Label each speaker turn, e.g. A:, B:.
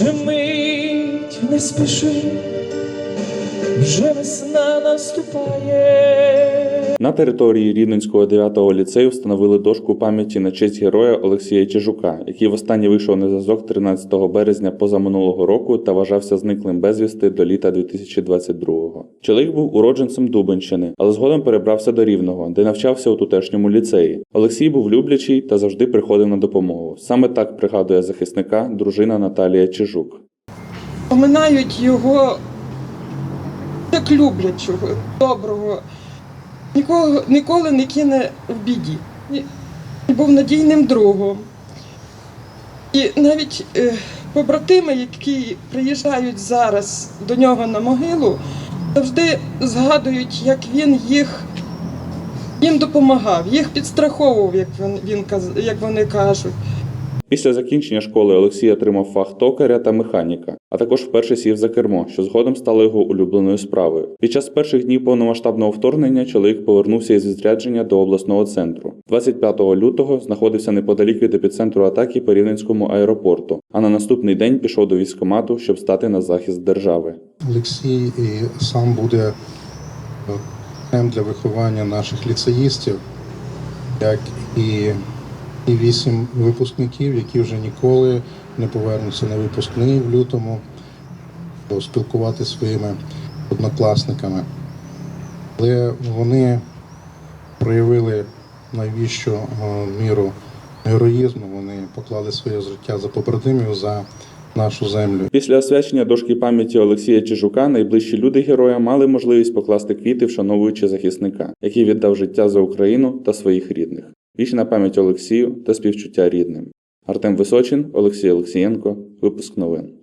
A: Ще мить не спіши, вже весна наступає.
B: На території Рівненського 9-го ліцею встановили дошку пам'яті на честь героя Олексія Чижука, який востаннє вийшов на зв'язок 13 березня позаминулого року та вважався зниклим безвісти до літа 2022-го. Чоловік був уродженцем Дубенщини, але згодом перебрався до Рівного, де навчався у тутешньому ліцеї. Олексій був люблячий та завжди приходив на допомогу. Саме так пригадує захисника дружина Наталія Чижук.
C: Поминають його як люблячого, доброго, нікого ніколи не кине в біді. І- Був надійним другом. І навіть е, побратими, які приїжджають зараз до нього на могилу, завжди згадують, як він їх їм допомагав, їх підстраховував, як він як вони кажуть.
B: Після закінчення школи Олексій отримав фах токаря та механіка, а також вперше сів за кермо, що згодом стало його улюбленою справою. Під час перших днів повномасштабного вторгнення чоловік повернувся із відрядження до обласного центру. 25 лютого знаходився неподалік від епіцентру атаки по Рівненському аеропорту, а на наступний день пішов до військкомату, щоб стати на захист держави.
D: Олексій сам буде тем для виховання наших ліцеїстів, як і, і вісім випускників, які вже ніколи не повернуться на випускний в лютому, поспілкувати зі своїми однокласниками. Але вони проявили найвищу е, міру героїзму, вони поклали своє життя за побратимів, за нашу землю.
B: Після освячення дошки пам'яті Олексія Чижука найближчі люди героя мали можливість покласти квіти, вшановуючи захисника, який віддав життя за Україну та своїх рідних. Вічна пам'ять Олексію та співчуття рідним. Артем Височин, Олексій Олексієнко. Випуск новин.